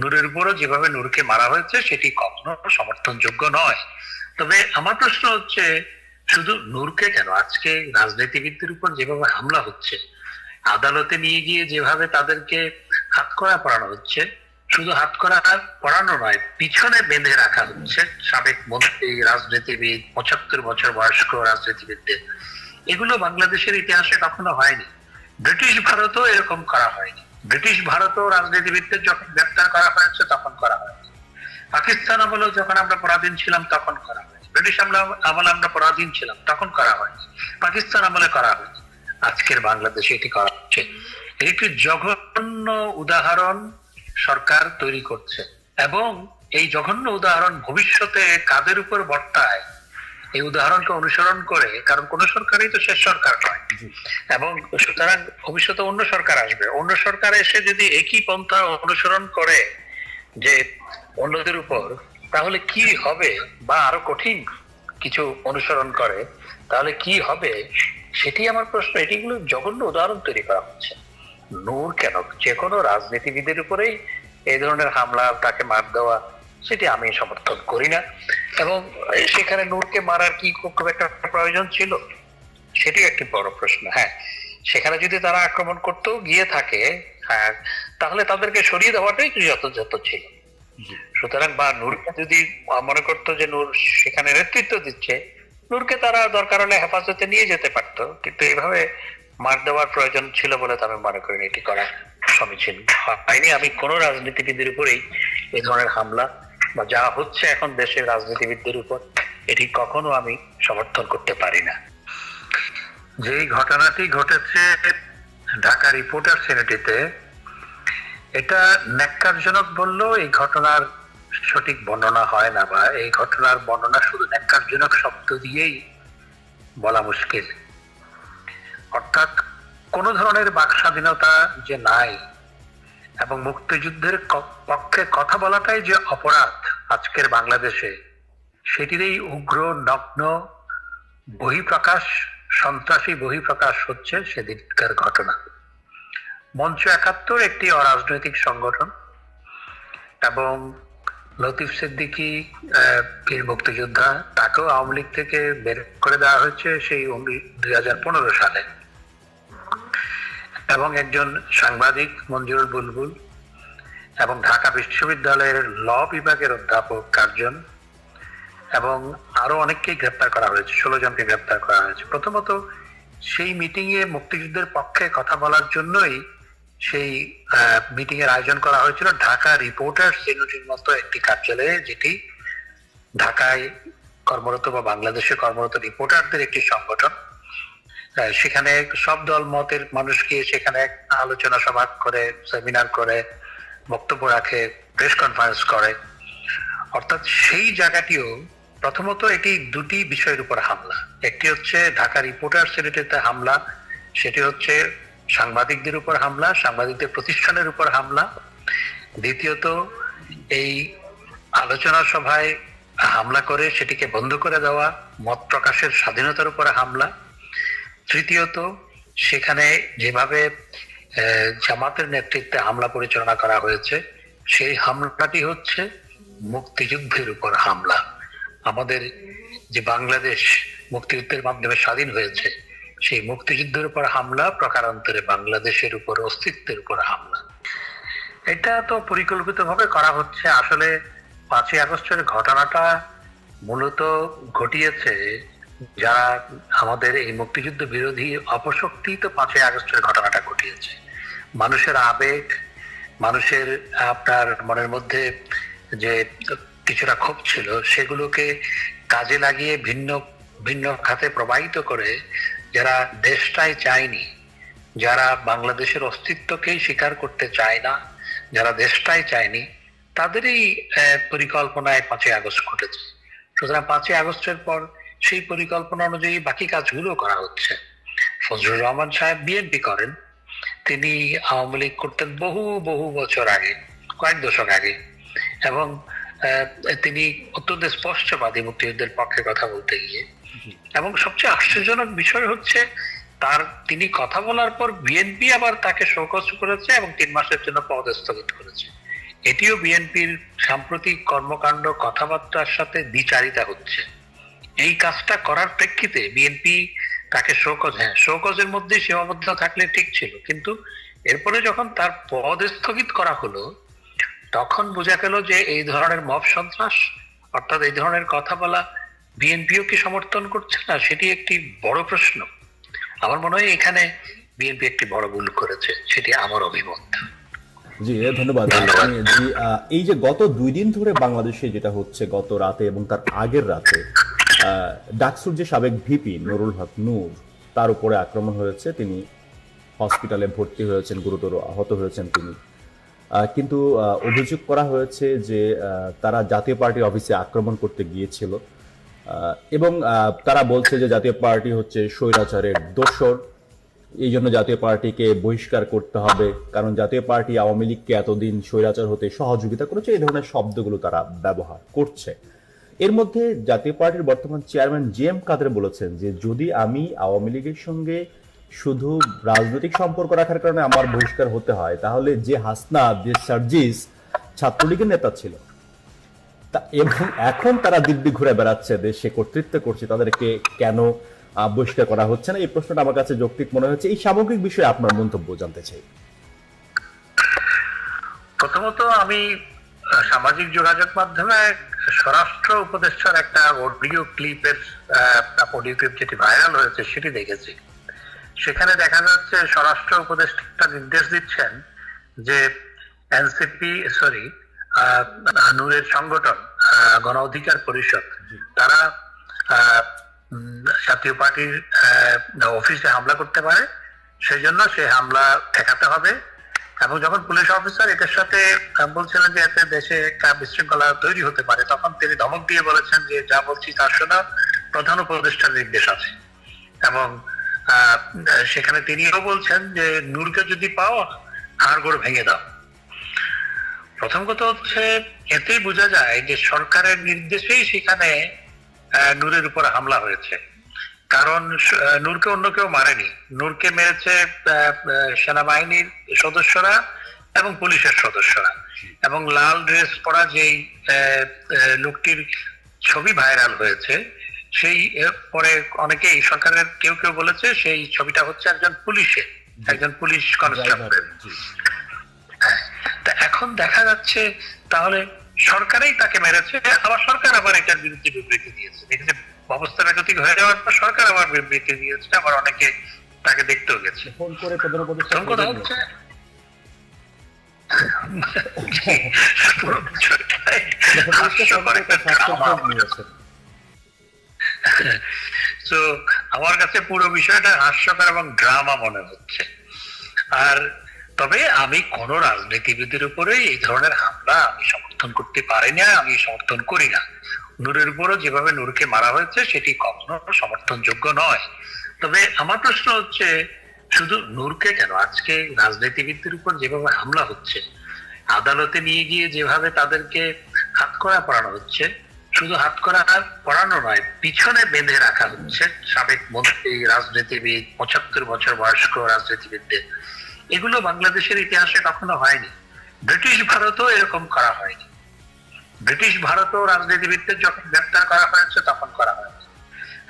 নূরের উপরও যেভাবে নূরকে মারা হয়েছে, সেটি কখনো সমর্থনযোগ্য নয়। তবে আমার প্রশ্ন হচ্ছে, শুধু নূরকে কেন? আজকে রাজনীতিবিদদের উপর যেভাবে হামলা হচ্ছে, আদালতে নিয়ে গিয়ে যেভাবে তাদেরকে হাতকড়া পড়ানো হচ্ছে, শুধু হাতকড়া পড়ানো নয়, পিছনে বেঁধে রাখা হচ্ছে সাবেক মন্ত্রী, রাজনীতিবিদ, পঁচাত্তর বছর বয়স্ক রাজনীতিবিদদের। এগুলো বাংলাদেশের ইতিহাসে কখনো হয়নি। ব্রিটিশ ভারতও এরকম করা হয়নি। ব্রিটিশ ভারতও রাজনীতিবিদদের যখন গ্রেপ্তার করা হয়েছে, তখন করা হয়নি পাকিস্তান আমলেও যখন আমরা পরাধীন ছিলাম, তখন করা হয়নি ব্রিটিশ আমলে আমলে আমরা পরাধীন ছিলাম, তখন করা হয়নি পাকিস্তান আমলে করা হয়নি আজকের বাংলাদেশে এটি করা হচ্ছে। একটি জঘন্য উদাহরণ সরকার তৈরি করছে এবং এই জঘন্য উদাহরণ ভবিষ্যতে কাদের উপর বর্তায়? এই উদাহরণকে অনুসরণ করে কারণ কোন সরকারই তো শেষ সরকার নয়। এবং সুতরাং ভবিষ্যতে অন্য সরকার আসবে। অন্য সরকার এসে যদি একই পন্থা অনুসরণ করে যে অন্যদের উপর তাহলে কি হবে বা আরও কঠিন কিছু অনুসরণ করে তাহলে কি হবে? সেটি আমার প্রশ্ন। এটিগুলো জঘন্য উদাহরণ তৈরি করা হচ্ছে। নূর কেন? যে কোনো রাজনীতিবিদের উপরেই এই ধরনের হামলা তাকে মার দেওয়া সেটি আমি সমর্থন করি না। এবং সেখানে নূরকে মারার কি খুব একটা প্রয়োজন ছিল? সেটি একটি বড় প্রশ্ন হ্যাঁ। সেখানে যদি তারা আক্রমণ করতেও গিয়ে থাকে হ্যাঁ তাহলে তাদেরকে সরিয়ে দেওয়াটাই যথাযথ ছিল। সুতরাং বা নূরকে যদি মনে করতো যে নূর সেখানে নেতৃত্ব দিচ্ছে নূরকে তারা দরকার হলে হেফাজতে নিয়ে যেতে পারতো। কিন্তু এভাবে মার দেওয়ার প্রয়োজন ছিল বলে তো আমি মনে করি এটি করা সমীচীন হয়নি। আমি কোন রাজনীতিবিদের উপরেই এই ধরনের হামলা বা যা হচ্ছে এখন দেশের রাজনীতিবিদদের উপর, এটি কখনো আমি সমর্থন করতে পারি না। যে ঘটনাটি ঘটেছে ঢাকা রিপোর্টার সিনেটিতে এটা ন্যাক্কারজনক বললেও এই ঘটনার সঠিক বর্ণনা হয় না বা এই ঘটনার বর্ণনা শুধু ন্যাক্কারজনক শব্দ দিয়েই বলা মুশকিল। অর্থাৎ কোন ধরনের বাক স্বাধীনতা যে নাই এবং মুক্তিযুদ্ধের পক্ষে কথা বলাটাই যে অপরাধ আজকের বাংলাদেশে, সেটিরই উগ্র, নগ্ন বহিঃপ্রকাশ, সন্ত্রাসী বহিঃপ্রকাশ হচ্ছে সেদিনকার ঘটনা। মঞ্চ একাত্তর একটি অরাজনৈতিক সংগঠন এবং লতিফ সিদ্দিকী বীর মুক্তিযোদ্ধা, তাকেও আওয়ামী লীগ থেকে বের করে দেওয়া হয়েছে সেই দুই হাজার পনেরো সালে। এবং একজন সাংবাদিক মঞ্জুরুল বুলবুল এবং ঢাকা বিশ্ববিদ্যালয়ের ল বিভাগের অধ্যাপক কার্জন এবং আরও অনেককেই গ্রেপ্তার করা হয়েছে, ষোলো জনকে গ্রেপ্তার করা হয়েছে। প্রথমত, সেই মিটিং এ মুক্তিযুদ্ধের পক্ষে কথা বলার জন্যই সেই মিটিং এর আয়োজন করা হয়েছিল। ঢাকা রিপোর্টার্স ইউনিটির মতো একটি কার্যালয়ে যেটি ঢাকায় কর্মরত বা বাংলাদেশে কর্মরত রিপোর্টারদের একটি সংগঠন। সেখানে সব দল মতের মানুষকে সেখানে আলোচনা সভা করে সেমিনার করে, বক্তব্য রাখে প্রেস কনফারেন্স করে। অর্থাৎ সেই জায়গাটিও প্রথমত এটি দুটি বিষয়ের উপর হামলা। একটি হচ্ছে ঢাকা রিপোর্টার সিনেটিতে হামলা, সেটি হচ্ছে সাংবাদিকদের উপর হামলা, সাংবাদিকদের প্রতিষ্ঠানের উপর হামলা। দ্বিতীয়ত, এই আলোচনা সভায় হামলা করে সেটিকে বন্ধ করে দেওয়া, মত প্রকাশের স্বাধীনতার উপর হামলা। তৃতীয়ত, সেখানে যেভাবে জামাতের নেতৃত্বে হামলা পরিচালনা করা হয়েছে, সেই হামলাটি হচ্ছে মুক্তিযুদ্ধের উপর হামলা। আমাদের যে বাংলাদেশ মুক্তিযুদ্ধের মাধ্যমে স্বাধীন হয়েছে, সেই মুক্তিযুদ্ধের উপর হামলা প্রকারান্তরে বাংলাদেশের উপর অস্তিত্বের উপর হামলা। এটা তো পরিকল্পিতভাবে করা হচ্ছে। আসলে পাঁচই আগস্টের ঘটনাটা মূলত ঘটিয়েছে যারা আমাদের এই মুক্তিযুদ্ধ বিরোধী অপশক্তি তো পাঁচই আগস্টের ঘটনাটা ঘটিয়েছে। মানুষের আবেগ, মানুষের আপনার মনের মধ্যে যে কিছুটা ক্ষোভ ছিল, সেগুলোকে কাজে লাগিয়ে ভিন্ন ভিন্ন খাতে প্রবাহিত করে যারা দেশটাই চায়নি, যারা বাংলাদেশের অস্তিত্বকেই স্বীকার করতে চায় না, যারা দেশটাই চায়নি, তাদেরই পরিকল্পনায় পাঁচই আগস্ট ঘটেছে। সুতরাং পাঁচই আগস্টের পর সেই পরিকল্পনা অনুযায়ী বাকি কাজগুলো করা হচ্ছে। ফজলুর রহমান সাহেব বিএনপি করেন। তিনি আওয়ামী লীগ করতেন বহু বহু বছর আগে কয়েক দশক আগে। এবং তিনি অত্যন্ত স্পষ্টবাদী মুক্তিযুদ্ধের পক্ষে কথা বলতে গিয়ে। এবং সবচেয়ে আশ্চর্যজনক বিষয় হচ্ছে তার তিনি কথা বলার পর বিএনপি আবার তাকে শোকজ করেছে এবং তিন মাসের জন্য পদ স্থগিত করেছে। এটিও বিএনপির সাম্প্রতিক কর্মকাণ্ড কথাবার্তার সাথে দ্বিচারিতা হচ্ছে। এই কাজটা করার প্রেক্ষিতে বিএনপি তাকে শোকজ হ্যাঁ শোকজের মধ্যে সীমাবদ্ধ থাকলে ঠিক ছিল। কিন্তু এরপরে যখন তার পদ স্থগিত করা হলো তখন বোঝা গেল যে এই ধরনের মব সন্ত্রাস অর্থাৎ এই ধরনের কথা বলা বিএনপিও কি সমর্থন করছে না সেটি একটি বড় প্রশ্ন। আমার মনে হয় এখানে বিএনপি একটি বড় ভুল করেছে সেটি আমার অভিমত। জি ধন্যবাদ। এই যে গত দুই দিন ধরে বাংলাদেশে যেটা হচ্ছে গত রাতে এবং তার আগের রাতে ডাকসুর যে সাবেক ভিপি নুরুল হক নূর, তার উপরে আক্রমণ হয়েছে। তিনি হসপিটালে ভর্তি হয়েছেন, গুরুতর আহত হয়েছেন তিনি। কিন্তু অভিযোগ করা হয়েছে যে তারা জাতীয় পার্টির অফিসে আক্রমণ করতে গিয়েছিল। এবং তারা বলছে যে জাতীয় পার্টি হচ্ছে স্বৈরাচারের দোসর এই জন্য জাতীয় পার্টিকে বহিষ্কার করতে হবে, কারণ জাতীয় পার্টি আওয়ামী লীগকে এতদিন স্বৈরাচার হতে সহযোগিতা করেছে। এই ধরনের শব্দগুলো তারা ব্যবহার করছে। এর মধ্যে জাতীয় পার্টির বর্তমান চেয়ারম্যান জি এম কাদের বলেছেন যে যদি আমি আওয়ামী লীগের সঙ্গে শুধু রাজনৈতিক সম্পর্ক রাখার কারণে আমার বহিষ্কার হতে হয়, তাহলে যে হাসনা যে সার্জিস ছাত্রলীগের নেতা ছিল, তা এবং এখন তারা দিব্যি ঘুরে বেড়াচ্ছে দেশে কর্তৃত্ব করছে, তাদেরকে কেন বহিষ্কার করা হচ্ছে না? এই প্রশ্নটা আমার কাছে যৌক্তিক মনে হচ্ছে। এই সামগ্রিক বিষয়ে আপনার মন্তব্য জানতে চাই। প্রথমত আমি সামাজিক যোগাযোগ মাধ্যমে স্বরাষ্ট্র উপদেষ্টার একটা অডিও ক্লিপের অডিও ক্লিপ যেটি ভাইরাল হয়েছে সেটি দেখেছি। সেখানে দেখা যাচ্ছে স্বরাষ্ট্র উপদেষ্টা নির্দেশ দিচ্ছেন যে এনসিপি সরি নূরের সংগঠন গণ অধিকার পরিষদ তারা জাতীয় পার্টির অফিসে হামলা করতে পারে। সেই জন্য সে হামলা ঠেকাতে হবে। এবং যখন পুলিশ অফিসার এটার সাথে বলছিলেন যে এতে দেশে একটা বিশৃঙ্খলা তৈরি হতে পারে, তখন তিনি ধমক দিয়ে বলেছেন যে যা বলছি তার শোনা প্রধান উপদেষ্টার নির্দেশ আছে। এবং সেখানে তিনিও বলছেন যে নূরকে যদি পাও হাড় গোড় ভেঙে দাও। প্রথম কথা হচ্ছে, এতেই বোঝা যায় যে সরকারের নির্দেশেই সেখানে নূরের উপর হামলা হয়েছে। কারণ নূরকে অন্য কেউ মারেনি। নূরকে মেরেছে সেনাবাহিনীর সদস্যরা এবং পুলিশের সদস্যরা। এবং লাল ড্রেস পরা যেই লোকটির ছবি ভাইরাল হয়েছে সেই পরে অনেকেই সরকারের কেউ কেউ বলেছে সেই ছবিটা হচ্ছে একজন পুলিশের একজন পুলিশ কনস্টেবলের। হ্যাঁ, তা এখন দেখা যাচ্ছে তাহলে সরকারই তাকে মেরেছে আবার সরকার আবার এটার বিরুদ্ধে বিবৃতি দিয়েছে। অবস্থা বেগতিক হয়ে যাওয়ার পর সরকার আবার বিবৃতি দিয়েছে আবার অনেকে তাকে দেখতেও গেছে। ফোন করে প্রধান উপদেষ্টা কথা হচ্ছে আমার কাছে পুরো বিষয়টা হাস্যকর এবং ড্রামা মনে হচ্ছে। আর তবে আমি কোন রাজনীতিবিদের উপরে এই ধরনের হামলা আমি সমর্থন করতে পারি না আমি সমর্থন করি না। নূরের উপরও যেভাবে নূরকে মারা হয়েছে, সেটি কখনো সমর্থনযোগ্য নয়। তবে আমার প্রশ্ন হচ্ছে, শুধু নূরকে কেন? আজকে রাজনীতিবিদদের উপর যেভাবে হামলা হচ্ছে, আদালতে নিয়ে গিয়ে যেভাবে তাদেরকে হাত করা পড়ানো হচ্ছে, শুধু হাত করা পড়ানো নয়, পিছনে বেঁধে রাখা হচ্ছে সাবেক মন্ত্রী, রাজনীতিবিদ, পঁচাত্তর বছর বয়স্ক রাজনীতিবিদদের। এগুলো বাংলাদেশের ইতিহাসে কখনো হয়নি। ব্রিটিশ ভারতও এরকম করা হয়নি। ব্রিটিশ ভারতও রাজনীতিবিদদের যখন গ্রেপ্তার করা হয়েছে, তখন করা হয়নি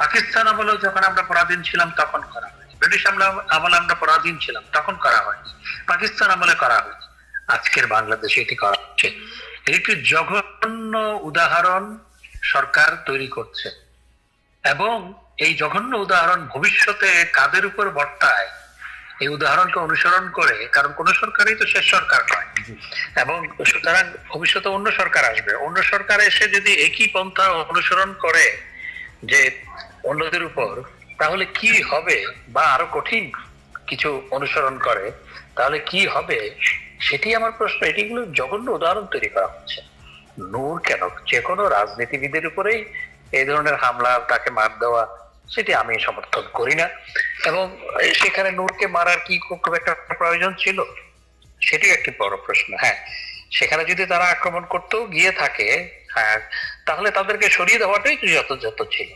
পাকিস্তান আমলেও যখন আমরা পরাধীন ছিলাম, তখন করা হয়নি ব্রিটিশ আমলে আমরা পরাধীন ছিলাম, তখন করা হয়নি পাকিস্তান আমলে করা হয়নি আজকের বাংলাদেশে এটি করা হচ্ছে। একটি জঘন্য উদাহরণ সরকার তৈরি করছে এবং এই জঘন্য উদাহরণ ভবিষ্যতে কাদের উপর বর্তায়? এই উদাহরণকে অনুসরণ করে কারণ কোন সরকারই তো শেষ সরকার নয়। এবং সুতরাং ভবিষ্যতে অন্য সরকার আসবে। অন্য সরকার এসে যদি একই পন্থা অনুসরণ করে যে অন্যদের উপর তাহলে কি হবে বা আরও কঠিন কিছু অনুসরণ করে তাহলে কি হবে? সেটি আমার প্রশ্ন। এটিগুলো জঘন্য উদাহরণ তৈরি করা হচ্ছে। নূর কেন? যে কোনো রাজনীতিবিদের উপরেই এই ধরনের হামলা তাকে মার দেওয়া সেটি আমি সমর্থন করি না। এবং সেখানে নূরকে মারার কি খুব একটা প্রয়োজন ছিল? সেটি একটি বড় প্রশ্ন হ্যাঁ। সেখানে যদি তারা আক্রমণ করতেও গিয়ে থাকে হ্যাঁ তাহলে তাদেরকে সরিয়ে দেওয়াটাই যথাযথ ছিল।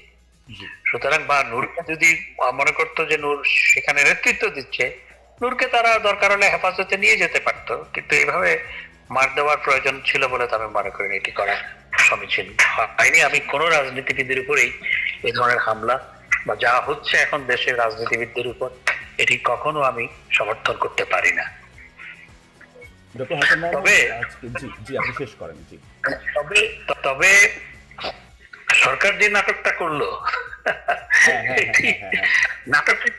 সুতরাং বা নূরকে যদি মনে করতো যে নূর সেখানে নেতৃত্ব দিচ্ছে নূরকে তারা দরকার হলে হেফাজতে নিয়ে যেতে পারতো কিন্তু এইভাবে মার দেওয়ার প্রয়োজন ছিল বলে আমি মনে করি না এটি করা সমীচীন হয়নি। আমি কোনো রাজনীতিবিদের উপরেই এই ধরনের হামলা বা যা হচ্ছে এখন দেশের রাজনীতিবিদদের উপর এটি কখনো আমি সমর্থন করতে পারি না। তবে- সরকার যে নাটকটা করল হ্যাঁ, হ্যাঁ, হ্যাঁ, নাটকের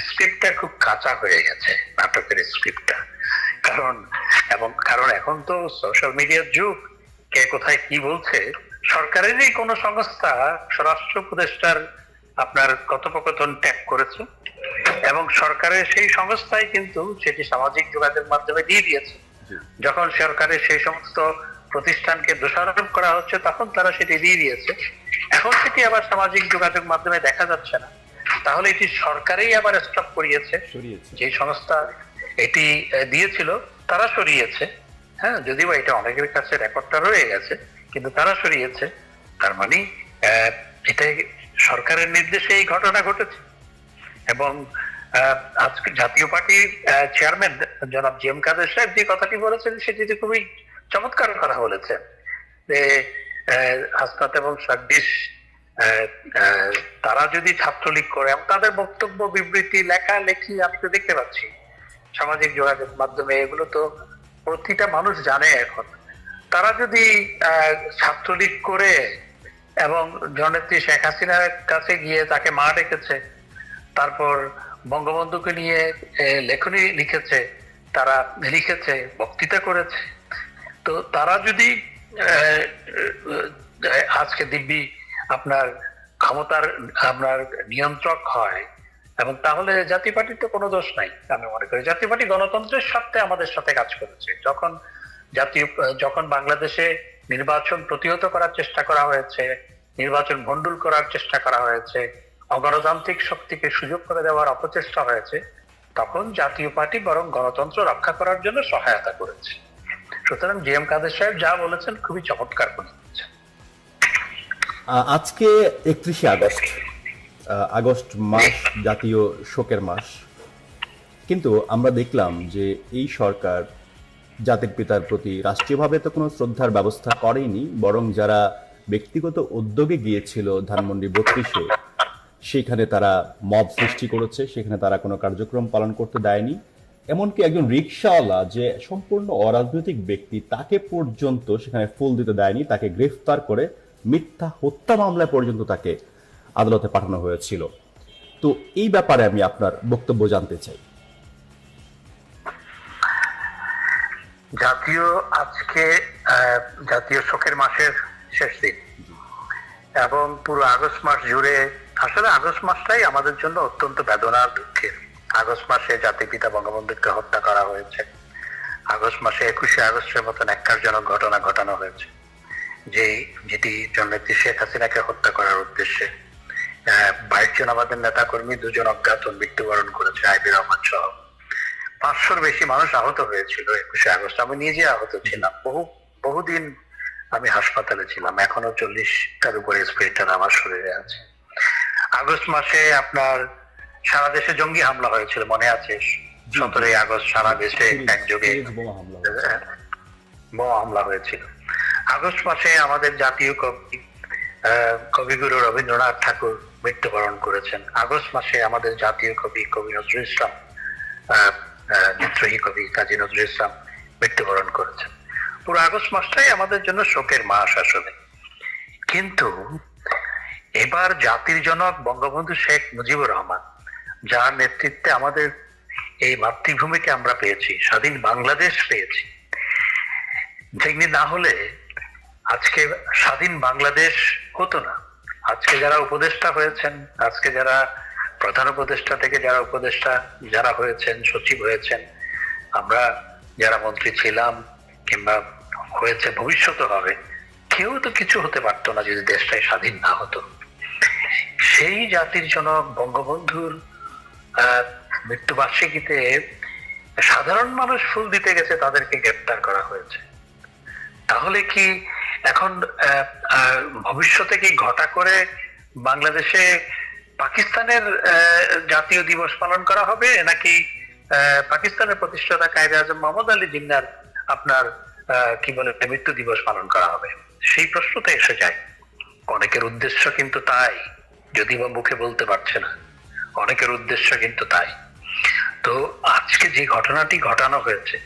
স্ক্রিপ্টটা খুব কাঁচা হয়ে গেছে নাটকের স্ক্রিপ্টটা। কারণ এবং কারণ এখন তো সোশ্যাল মিডিয়ার যুগ কে কোথায় কি বলছে সরকারেরই কোনো সংস্থা স্বরাষ্ট্র উপদেষ্টার আপনার কথোপকথন ট্যাগ করেছে এবং সরকারের সেই সংস্থায় কিন্তু সেটি সামাজিক যোগাযোগ মাধ্যমে দিয়ে দিয়েছে। যখন সরকারের সেই সমস্ত প্রতিষ্ঠানকে দোষারোপ করা হচ্ছে তখন তারা সেটি দিয়ে দিয়েছে। এখন সেটি আবার সামাজিক যোগাযোগ মাধ্যমে দেখা যাচ্ছে না। তাহলে এটি সরকারেই আবার স্টপ করিয়েছে। যে সংস্থা এটি দিয়েছিল তারা সরিয়েছে। হ্যাঁ যদিও এটা অনেকের কাছে রেকর্ডটা রয়ে গেছে কিন্তু তারা সরিয়েছে। তার মানে আহ, এটা সরকারের নির্দেশে এই ঘটনা ঘটেছে। এবং আজকে জাতীয় পার্টির চেয়ারম্যান জনাব জি এম কাদের সাহেব যে কথাটি বলেছেন সেটি খুবই চমৎকার কথা বলেছেন যে হাসনাত এবং আহ, তারা যদি ছাত্রলীগ করে তাদের বক্তব্য বিবৃতি লেখা লেখি আমি তো দেখতে পাচ্ছি। সামাজিক যোগাযোগ মাধ্যমে এগুলো তো প্রতিটা মানুষ জানে এখন। তারা যদি ছাত্রলীগ করে এবং জননেত্রী শেখ হাসিনার কাছে গিয়ে তাকে মা ডেকেছে। তারপর বঙ্গবন্ধুকে নিয়ে লেখনী লিখেছে, তারা লিখেছে, বক্তৃতা করেছে। তো তারা যদি আজকে দিব্যি আপনার ক্ষমতার, আপনার নিয়ন্ত্রক হয়, এবং তাহলে জাতীয় পার্টির তো কোনো দোষ নাই, আমি মনে করি। জাতীয় পার্টি গণতন্ত্রের স্বার্থে আমাদের সাথে কাজ করেছে। যখন জাতীয়, যখন বাংলাদেশে নির্বাচন প্রতিহত করার চেষ্টা করা হয়েছে, নির্বাচন ভণ্ডুল করার চেষ্টা করা হয়েছে, অগণতান্ত্রিক শক্তিকে সুযোগ করে দেওয়ার অপচেষ্টা হয়েছে, তখন জাতীয় পার্টি বরং গণতন্ত্র রক্ষা করার জন্য সহায়তা করেছে। সুতরাং জি এম কাদের সাহেব যা বলেছেন খুবই চমৎকার করে আজকে একত্রিশে আগস্ট আগস্ট মাস, জাতীয় শোকের মাস। কিন্তু আমরা দেখলাম যে এই সরকার জাতির পিতার প্রতি রাষ্ট্রীয়ভাবে তো কোনো শ্রদ্ধার ব্যবস্থা করেনি, বরং যারা ব্যক্তিগত উদ্যোগে গিয়েছিল ধানমন্ডি বত্রিশে, সেখানে তারা মব সৃষ্টি করেছে, সেখানে তারা কোনো কার্যক্রম পালন করতে দেয়নি। এমনকি একজন রিক্সাওয়ালা যে সম্পূর্ণ অরাজনৈতিক ব্যক্তি, তাকে পর্যন্ত সেখানে ফুল দিতে দেয়নি, তাকে গ্রেফতার করে মিথ্যা হত্যা মামলায় পর্যন্ত তাকে আদালতে পাঠানো হয়েছিল। তো এই ব্যাপারে আমি আপনার বক্তব্য জানতে চাই। জাতীয় আজকে জাতীয় শোকের মাসের শেষ দিন। এবং পুরো আগস্ট মাস জুড়ে, আসলে আগস্ট মাসটাই আমাদের জন্য অত্যন্ত বেদনার দুঃখের। আগস্ট মাসে জাতির পিতা বঙ্গবন্ধুকে হত্যা করা হয়েছে। আগস্ট মাসে একুশে আগস্টের মতন একজনক ঘটনা ঘটানো হয়েছে। যে যেটি জননেত্রী শেখ হাসিনাকে হত্যা করার উদ্দেশ্যে বাইশ জন আমাদের নেতা কর্মী দুজন অজ্ঞাত মৃত্যুবরণ করেছে আইবি রহমান সহ। পাঁচশোর বেশি মানুষ আহত হয়েছিল একুশে আগস্ট। আমি নিজে আহত ছিলাম। বহু বহুদিন আমি হাসপাতালে ছিলাম। এখনও চল্লিশটার উপরে স্পিরিটার আমার শরীরে আছে। আগস্ট মাসে আপনার সারা দেশে জঙ্গি হামলা হয়েছিল মনে আছে? সতেরোই আগস্ট সারা দেশে একযোগে বোমা হামলা হয়েছিল। আগস্ট মাসে আমাদের জাতীয় কবি আহ, কবিগুরু রবীন্দ্রনাথ ঠাকুর মৃত্যুবরণ করেছেন। আগস্ট মাসে আমাদের জাতীয় কবি কবি নজরুল ইসলাম কবি কাজী নজরুল ইসলাম মৃত্যুবরণ করেছেন। পুরো আগস্ট মাসটাই আমাদের জন্য শোকের মাস আসলে কিন্তু এবার জাতির জনক বঙ্গবন্ধু শেখ মুজিবুর রহমান, যার নেতৃত্বে আমাদের এই মাতৃভূমিকে আমরা পেয়েছি, স্বাধীন বাংলাদেশ পেয়েছি যেগুলি না হলে আজকে স্বাধীন বাংলাদেশ হতো না। আজকে যারা উপদেষ্টা হয়েছেন, আজকে যারা প্রধান উপদেষ্টা থেকে যারা উপদেষ্টা, যারা হয়েছেন, সচিব হয়েছেন, আমরা যারা মন্ত্রী ছিলাম কিংবা হয়েছে ভবিষ্যতে হবে, কেউ তো কিছু হতে পারতো না যদি দেশটাই স্বাধীন না হতো। সেই জাতির জনক বঙ্গবন্ধুর মৃত্যুবার্ষিকীতে সাধারণ মানুষ ফুল দিতে গেছে তাদেরকে গ্রেপ্তার করা হয়েছে। তাহলে কি এখন ভবিষ্যতে কি ঘটা করে বাংলাদেশে পাকিস্তানের জাতীয় দিবস পালন করা হবে নাকি পাকিস্তানের প্রতিষ্ঠাতা কায়দে আজম মোহাম্মদ আলী জিন্নার আপনার কি বলে, মৃত্যু দিবস পালন করা হবে? সেই প্রশ্নটা এসে যায়। অনেকের উদ্দেশ্য কিন্তু তাই, যদি বা মুখে বলতে পারছে না। অনেকের উদ্দেশ্য কিন্তু তাই। তো আজকে যে ঘটনাটি ঘটানো হয়েছে,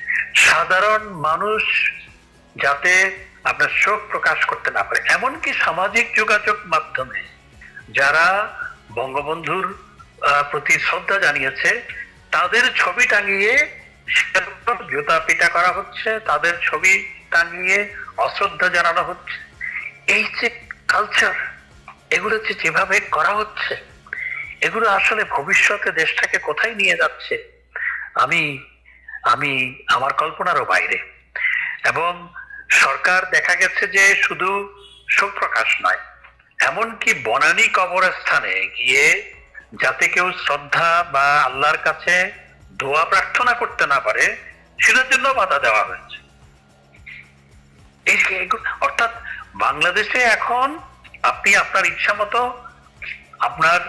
সাধারণ মানুষ যাতে আপনার শোক প্রকাশ করতে না পারে, এমনকি সামাজিক যোগাযোগ মাধ্যমে যারা বঙ্গবন্ধুর প্রতি শ্রদ্ধা জানিয়েছে, তাদের ছবি টাঙিয়ে জুতা পিটা করা হচ্ছে, তাদের ছবি টাঙিয়ে অশ্রদ্ধা জানানো হচ্ছে। এই যে কালচার এগুলো যে যেভাবে করা হচ্ছে, এগুলো আসলে ভবিষ্যতে দেশটাকে কোথায় নিয়ে যাচ্ছে, আমি আমি, আমার কল্পনারও বাইরে। এবং সরকার দেখা গেছে যে শুধু শোক প্রকাশ নয় এমনকি বনানী কবরস্থানে গিয়ে যাতে কেউ শ্রদ্ধা বা আল্লাহর কাছে দোয়া প্রার্থনা করতে না পারে, সেটার জন্য বাধা দেওয়া হয়েছে। অর্থাৎ বাংলাদেশে এখন আপনি আপনার ইচ্ছা মতো আপনার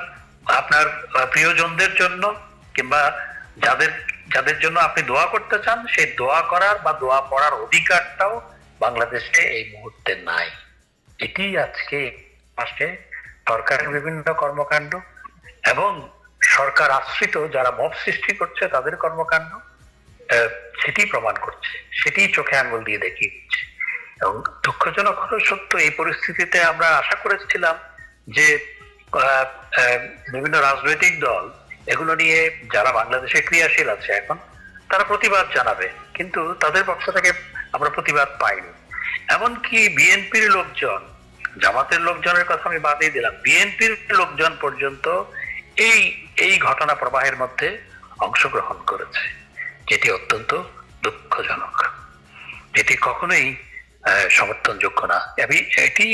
আপনার প্রিয়জনদের জন্য কিংবা যাদের যাদের জন্য আপনি দোয়া করতে চান, সেই দোয়া করার বা দোয়া পড়ার অধিকারটাও বাংলাদেশে এই মুহূর্তে নাই। এটি আজকে মাসে সরকারের বিভিন্ন কর্মকাণ্ড এবং সরকার আশ্রিত যারা মব সৃষ্টি করছে তাদের কর্মকাণ্ড সেটি প্রমাণ করছে, সেটি চোখে আঙ্গুল দিয়ে দেখিয়ে দিচ্ছে। এবং দুঃখজনক হলো সত্য, এই পরিস্থিতিতে আমরা আশা করেছিলাম যে বিভিন্ন রাজনৈতিক দল এগুলো নিয়ে যারা বাংলাদেশে ক্রিয়াশীল আছে এখন, তারা প্রতিবাদ জানাবে, কিন্তু তাদের পক্ষ থেকে আমরা প্রতিবাদ পাইনি। এমনকি বিএনপির লোকজন জামাতের লোকজনের কথা আমি বাদই দিলাম। বিএনপির লোকজন পর্যন্ত এই এই ঘটনা প্রবাহের মধ্যে অংশগ্রহণ করেছে, যেটি অত্যন্ত দুঃখজনক। যেটি কখনোই সমর্থনযোগ্য না। এটি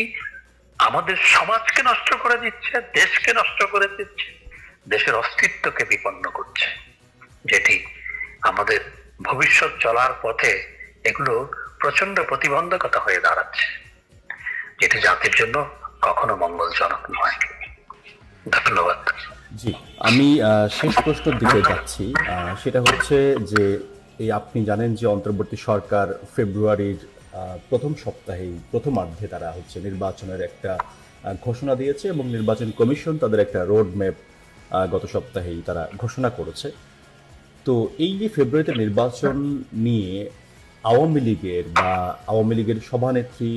আমাদের সমাজকে নষ্ট করে দিচ্ছে, দেশকে নষ্ট করে দিচ্ছে, দেশের অস্তিত্বকে বিপন্ন করছে। যেটি আমাদের ভবিষ্যৎ চলার পথে এগুলো প্রচণ্ড প্রতিবন্ধকতা হয়ে দাঁড়াচ্ছে। যেটি জাতির জন্য কখনো মঙ্গলজনক নয়। ধন্যবাদ। জি, আমি শেষ প্রশ্নের দিকে যাচ্ছি। সেটা হচ্ছে যে, এই আপনি জানেন যে অন্তর্বর্তী সরকার ফেব্রুয়ারির প্রথম সপ্তাহেই প্রথমার্ধে তারা হচ্ছে নির্বাচনের একটা ঘোষণা দিয়েছে এবং নির্বাচন কমিশন তাদের একটা রোড ম্যাপ গত সপ্তাহেই তারা ঘোষণা করেছে। তো এই যে ফেব্রুয়ারিতে নির্বাচন নিয়ে আওয়ামী লীগের বা আওয়ামী লীগের সভানেত্রী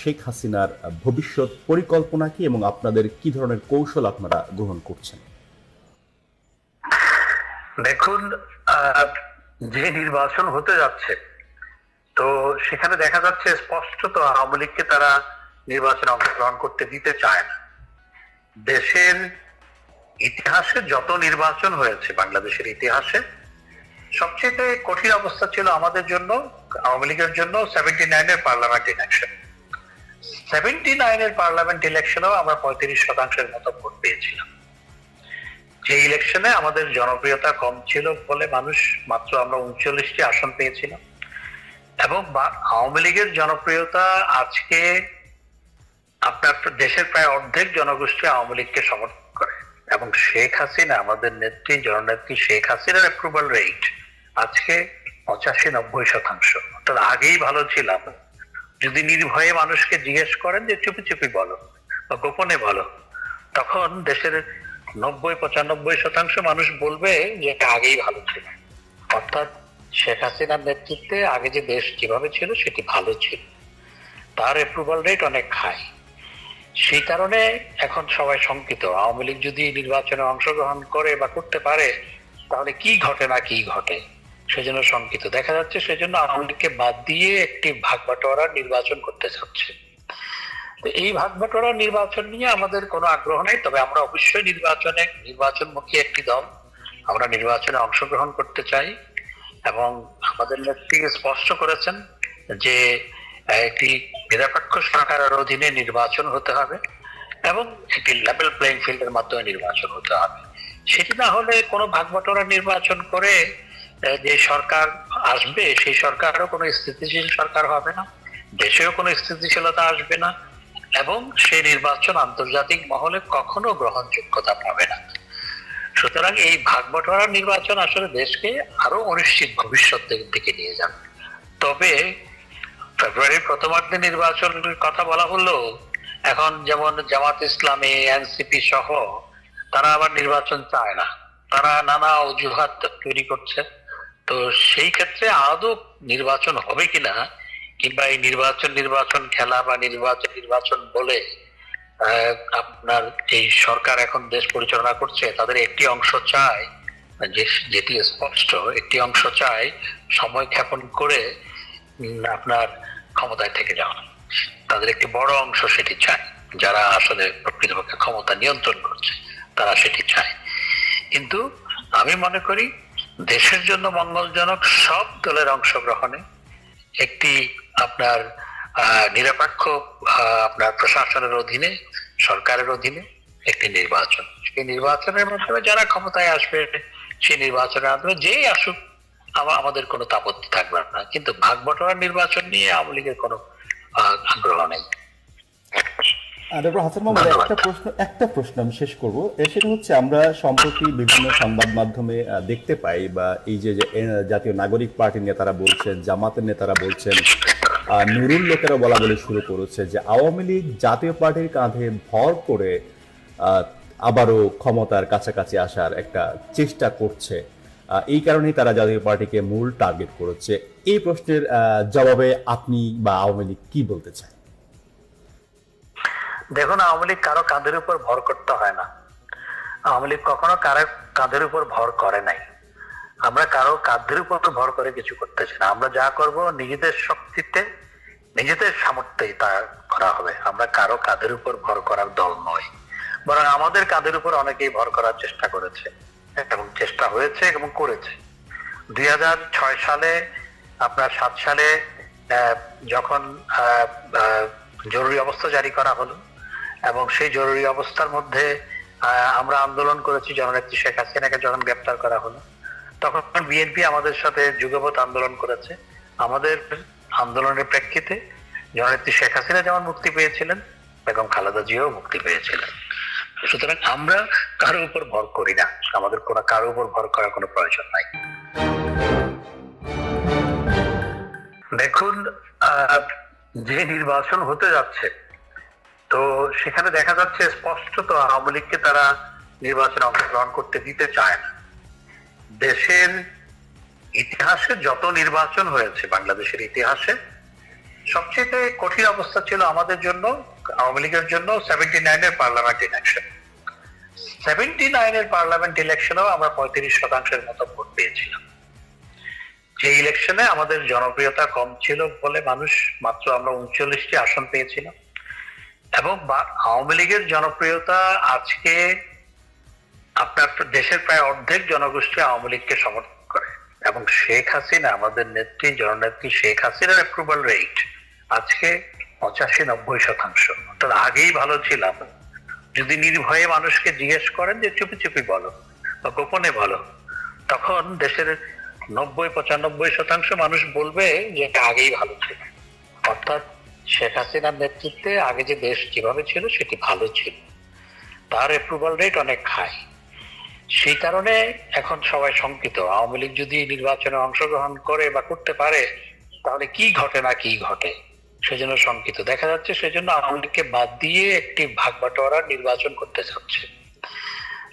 শেখ হাসিনার ভবিষ্যৎ পরিকল্পনা কি এবং আপনাদের কি ধরনের কৌশল আপনারা গ্রহণ করছেন? দেখুন যে নির্বাচন হতে যাচ্ছে, তো সেখানে দেখা যাচ্ছে স্পষ্টত আওয়ামী লীগকে তারা নির্বাচনে অংশগ্রহণ করতে দিতে চায় না। দেশের ইতিহাসে যত নির্বাচন হয়েছে, বাংলাদেশের ইতিহাসে, সবচেয়ে কঠিন অবস্থা ছিল আমাদের জন্য আওয়ামী লীগের জন্য সেভেন্টি নাইনের পার্লামেন্ট ইলেকশন সেভেন্টি নাইনের পার্লামেন্ট ইলেকশনেও আমরা পঁয়ত্রিশ শতাংশের মতো ভোট পেয়েছিলাম। যে ইলেকশনে আমাদের জনপ্রিয়তা কম ছিল বলে মানুষ মাত্র আমরা উনচল্লিশটি আসন পেয়েছিলাম। এবং আওয়ামী লীগের জনপ্রিয়তা আজকে আপনার দেশের প্রায় অর্ধেক জনগোষ্ঠী আওয়ামী লীগকে সমর্থন করে। এবং শেখ হাসিনা, আমাদের নেত্রী, জননেত্রী শেখ হাসিনার অ্যাপ্রুভাল রেট আজকে পঁচাশি নব্বই শতাংশ। অর্থাৎ আগেই ভালো ছিলাম। যদি নির্ভয়ে মানুষকে জিজ্ঞেস করেন যে, চুপি চুপি বলো বা গোপনে বলো, তখন দেশের নব্বই পঁচানব্বই শতাংশ মানুষ বলবে যে এটা আগেই ভালো ছিল। অর্থাৎ শেখ হাসিনার নেতৃত্বে আগে যে দেশ যেভাবে ছিল, সেটি ভালো ছিল। তার অ্যাপ্রুভাল রেট অনেক হাই সেই কারণে এখন সবাই শঙ্কিত। আওয়ামী লীগ যদি নির্বাচনে অংশগ্রহণ করে বা করতে পারে, তাহলে কি ঘটে না কি ঘটে? সেজন্য শঙ্কিত। দেখা যাচ্ছে সেজন্য আওয়ামী লীগকে বাদ দিয়ে একটি ভাগ বাটোয়ারা নির্বাচন করতে চাচ্ছে। এই ভাগ বাটোয়ারা নির্বাচন নিয়ে আমাদের কোনো আগ্রহ নেই, তবে আমরা অবশ্যই নির্বাচনে, নির্বাচনমুখী একটি দল। আমরা নির্বাচনে অংশগ্রহণ করতে চাই এবং আমাদের নেত্রী স্পষ্ট করেছেন যে একটি নিরপেক্ষ সরকারের অধীনে নির্বাচন হতে হবে এবং একটি লেভেল প্লেইং ফিল্ডের মাধ্যমে নির্বাচন হতে হবে। সেটি না হলে কোনো ভাগবাটোয়ারা নির্বাচন করে যে সরকার আসবে, সেই সরকারও কোনো স্থিতিশীল সরকার হবে না, দেশেও কোনো স্থিতিশীলতা আসবে না, এবং সেই নির্বাচন আন্তর্জাতিক মহলে কখনো গ্রহণযোগ্যতা পাবে না। সুতরাং এই ভাগ ভাগবটোয়ারা নির্বাচন আসলে দেশকে আরও অনিশ্চিত ভবিষ্যৎ দিকে নিয়ে যান তবে ফেব্রুয়ারির প্রথমার্ধে নির্বাচনের কথা বলা হলো, এখন যেমন জামাত ইসলামী, এনসিপি সহ তারা আবার নির্বাচন চায় না। তারা নানা অজুহাত তৈরি করছে। তো সেই ক্ষেত্রে আদৌ নির্বাচন হবে কিনা, কিংবা এই নির্বাচন নির্বাচন খেলা বা নির্বাচন নির্বাচন বলে আপনার এই সরকার এখন দেশ পরিচালনা করছে, তাদের একটি অংশ চায় যেটি স্পষ্ট, একটি অংশ চায় সময় ক্ষেপণ করে আপনার ক্ষমতায় থেকে যাওয়া। তাদের একটি বড় অংশ সেটি চায়, যারা আসলে প্রকৃতপক্ষে ক্ষমতা নিয়ন্ত্রণ করছে, তারা সেটি চায়। কিন্তু আমি মনে করি দেশের জন্য মঙ্গলজনক সব দলের অংশগ্রহণে একটি আপনার নিরপেক্ষ আপনার প্রশাসনের অধীনে, সরকারের অধীনে একটি নির্বাচন। সেই নির্বাচনের মাধ্যমে যারা ক্ষমতায় আসবে, সেই নির্বাচনের মাধ্যমে যেই আসুক, আমা- আমাদের কোনো আপত্তি থাকবে না। কিন্তু ভাগ বটোয়ার নির্বাচন নিয়ে আওয়ামী লীগের কোনো আগ্রহ নেই। ডক্টর হাসান মোহাম্মদ একটা প্রশ্ন একটা প্রশ্ন আমি শেষ করব। সেটা হচ্ছে আমরা সম্প্রতি বিভিন্ন সংবাদ মাধ্যমে দেখতে পাই বা এই যে যে, জাতীয় নাগরিক পার্টির নেতারা বলছেন জামাতের নেতারা বলছেন নুরুল লোকেরা বলা বলে শুরু করেছে যে আওয়ামী লীগ জাতীয় পার্টির কাঁধে ভর করে আবারও ক্ষমতার কাছাকাছি আসার একটা চেষ্টা করছে। এই কারণেই তারা জাতীয় পার্টিকে মূল টার্গেট করেছে। এই প্রশ্নের জবাবে আপনি বা আওয়ামী লীগ কি বলতে চান দেখুন, আওয়ামী লীগ কারও কাঁধের উপর ভর করতে হয় না। আওয়ামী লীগ কখনো কারও কাঁধের উপর ভর করে নাই। আমরা কারও কাঁধের উপর ভর করে কিছু করতেছি না। আমরা যা করব নিজেদের শক্তিতে, নিজেদের সামর্থ্যেই তা করা হবে। আমরা কারও কাঁধের উপর ভর করার দল নয় বরং আমাদের কাঁধের উপর অনেকেই ভর করার চেষ্টা করেছে এবং চেষ্টা হয়েছে এবং করেছে। দুই হাজার ছয় সালে, আপনার সাত সালে যখন জরুরি অবস্থা জারি করা হলো এবং সেই জরুরি অবস্থার মধ্যে আমরা আন্দোলন করেছি, জননেত্রী শেখ হাসিনাকে যখন গ্রেপ্তার করা হলো, তখন বিএনপি আমাদের সাথে যুগপৎ আন্দোলন করেছে। আমাদের আন্দোলনের প্রেক্ষিতে জননেত্রী শেখ হাসিনা যেমন মুক্তি পেয়েছিলেন, বেগম খালেদা জিয়াও মুক্তি পেয়েছিলেন। সুতরাং আমরা কারোর উপর ভর করি না। আমাদের কোনো কারোর উপর ভর করার কোনো প্রয়োজন নাই। দেখুন যে নির্বাচন হতে যাচ্ছে তো সেখানে দেখা যাচ্ছে স্পষ্টত আওয়ামী লীগকে তারা নির্বাচনে অংশগ্রহণ করতে দিতে চায় না। দেশের ইতিহাসে যত নির্বাচন হয়েছে, বাংলাদেশের ইতিহাসে, সবচেয়ে কঠিন অবস্থা ছিল আমাদের জন্য, আওয়ামী লীগের জন্য সেভেন্টি নাইনের পার্লামেন্ট ইলেকশন সেভেন্টি নাইনের পার্লামেন্ট ইলেকশনেও আমরা পঁয়ত্রিশ শতাংশের মতো ভোট পেয়েছিলাম। যে ইলেকশনে আমাদের জনপ্রিয়তা কম ছিল বলে মানুষ মাত্র আমরা উনচল্লিশটি আসন পেয়েছিলাম। এবং আওয়ামী লীগের জনপ্রিয়তা আজকে আপনার দেশের প্রায় অর্ধেক জনগোষ্ঠী আওয়ামী লীগকে সমর্থন করে। এবং শেখ হাসিনা, আমাদের নেত্রী, জননেত্রী শেখ হাসিনার অ্যাপ্রুভাল রেট আজকে পঁচাশি নব্বই শতাংশ। অর্থাৎ আগেই ভালো ছিলাম। যদি নির্ভয়ে মানুষকে জিজ্ঞেস করেন যে, চুপি চুপি বলো বা গোপনে বলো, তখন দেশের নব্বই পঁচানব্বই শতাংশ মানুষ বলবে যে, এটা আগেই ভালো ছিল। অর্থাৎ শেখ হাসিনার নেতৃত্বে আগে যে দেশ যেভাবে ছিল, সেটি ভালো ছিল। তার অ্যাপ্রুভাল রেট অনেক হাই সেই কারণে এখন সবাই শঙ্কিত। আওয়ামী লীগ যদি নির্বাচনে অংশগ্রহণ করে বা করতে পারে, তাহলে কি ঘটে না কি ঘটে? সেজন্য শঙ্কিত। দেখা যাচ্ছে সেজন্য আওয়ামী লীগকে বাদ দিয়ে একটি ভাগ বাটোয়ারার নির্বাচন করতে চাচ্ছে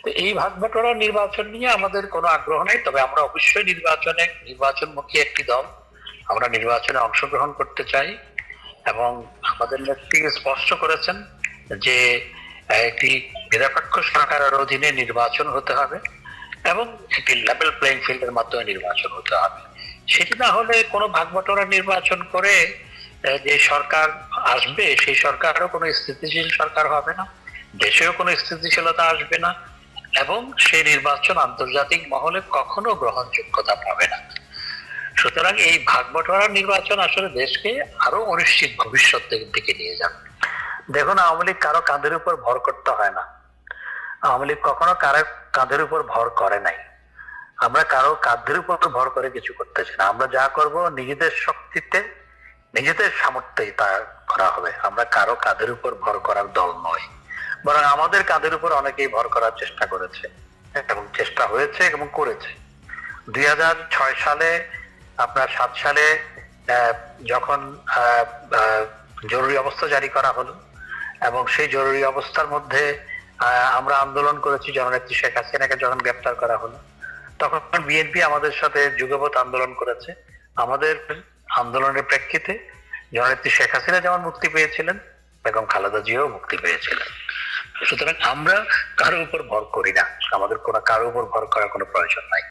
তো এই ভাগ বাটোয়ারার নির্বাচন নিয়ে আমাদের কোনো আগ্রহ নেই, তবে আমরা অবশ্যই নির্বাচনে, নির্বাচনমুখী একটি দল। আমরা নির্বাচনে অংশগ্রহণ করতে চাই। এবং আমাদের নেত্রী স্পষ্ট করেছেন যে, একটি নিরপেক্ষ সরকারের অধীনে নির্বাচন হতে হবে এবং একটি লেভেল প্লেইং ফিল্ডের মাধ্যমে নির্বাচন হতে হবে। সেটি না হলে কোনো ভাগবটোরা নির্বাচন করে যে সরকার আসবে, সেই সরকারও কোনো স্থিতিশীল সরকার হবে না, দেশেও কোনো স্থিতিশীলতা আসবে না, এবং সেই নির্বাচন আন্তর্জাতিক মহলে কখনো গ্রহণযোগ্যতা পাবে না। সুতরাং এই ভাগ বটোয়ারার নির্বাচন আসলে দেশকে আরও অনিশ্চিত ভবিষ্যতের দিকে নিয়ে যাবে। দেখুন, আওয়ামী লীগ কারও কাঁধের উপর ভর করতে হয় না। আওয়ামী লীগ কখনো কারও কাঁধের উপর ভর করে নাই। আমরা কারও কাঁধের উপর ভর করে কিছু করতেছি না। আমরা যা করব নিজেদের শক্তিতে, নিজেদের সামর্থ্যেই তা করা হবে। আমরা কারও কাঁধের উপর ভর করার দল নয় বরং আমাদের কাঁধের উপর অনেকেই ভর করার চেষ্টা করেছে এবং চেষ্টা হয়েছে এবং করেছে। দুই সালে আপনার সাত সালে যখন জরুরি অবস্থা জারি করা হলো এবং সেই জরুরি অবস্থার মধ্যে আমরা আন্দোলন করেছি জননেত্রী শেখ হাসিনাকে যখন গ্রেপ্তার করা হলো, তখন বিএনপি আমাদের সাথে যুগপৎ আন্দোলন করেছে। আমাদের আন্দোলনের প্রেক্ষিতে জননেত্রী শেখ হাসিনা যেমন মুক্তি পেয়েছিলেন, বেগম খালেদা জিয়াও মুক্তি পেয়েছিলেন। সুতরাং আমরা কারোর উপর ভর করি না। আমাদের কোনো কারোর উপর ভর করার কোনো প্রয়োজন নাই।